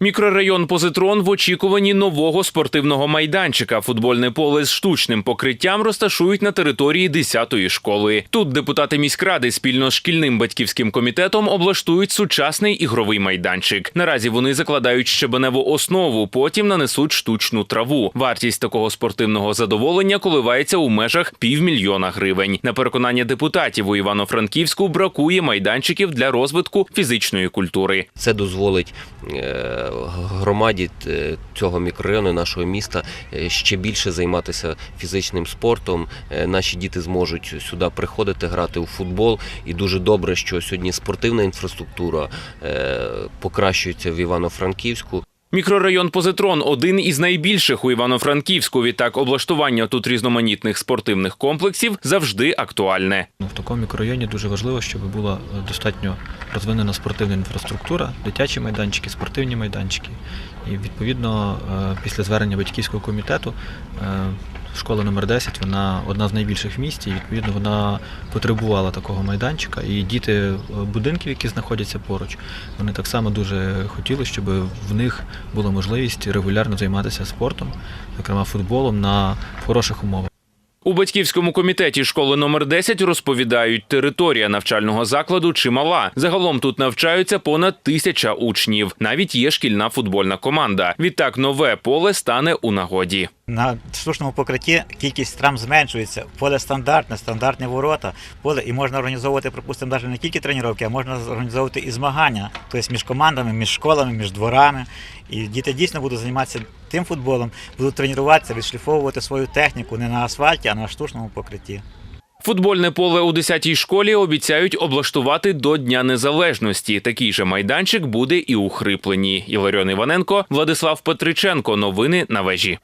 Мікрорайон Позитрон в очікуванні нового спортивного майданчика. Футбольне поле з штучним покриттям розташують на території 10-ї школи. Тут депутати міськради спільно з шкільним батьківським комітетом облаштують сучасний ігровий майданчик. Наразі вони закладають щебеневу основу, потім нанесуть штучну траву. Вартість такого спортивного задоволення коливається у межах півмільйона гривень. На переконання депутатів у Івано-Франківську бракує майданчиків для розвитку фізичної культури. Це дозволить е, громаді е, цього мікрорайону, нашого міста е, ще більше займатися фізичним спортом. Е, Наші діти зможуть сюди приходити грати у футбол. І дуже добре, що сьогодні спортивна інфраструктура покращується в Івано-Франківську. Мікрорайон Позитрон один із найбільших у Івано-Франківську. Відтак облаштування тут різноманітних спортивних комплексів завжди актуальне. Такому мікрорайоні дуже важливо, щоб була е, достатньо розвинена спортивна інфраструктура, дитячі майданчики, спортивні майданчики. І відповідно е, після звернення батьківського комітету е, школа номер 10 вона одна з найбільших в місті. І відповідно вона потребувала такого майданчика. І діти будинків, які знаходяться поруч, вони так само дуже хотіли, щоб в них була можливість регулярно займатися спортом, зокрема футболом на хороших умовах. У батьківському комітеті школи номер 10 розповідають, територія навчального закладу чимала. Загалом тут навчаються понад тисяча учнів. Навіть є шкільна футбольна команда. Відтак нове поле стане у нагоді. На штучному покритті кількість травм зменшується. Поле стандартне, стандартні ворота, поле і можна організовувати, припустимо, навіть не тільки тренування, а можна організовувати і змагання, тобто між командами, між школами, між дворами. І діти дійсно будуть займатися тим футболом, будуть тренуватися, відшліфовувати свою техніку не на асфальті, а на штучному покритті. Футбольне поле у 10-й школі обіцяють облаштувати до Дня Незалежності. Такий же майданчик буде і у Хриплені. Іларіон Іваненко, Владислав Петриченко. Новини на вежі.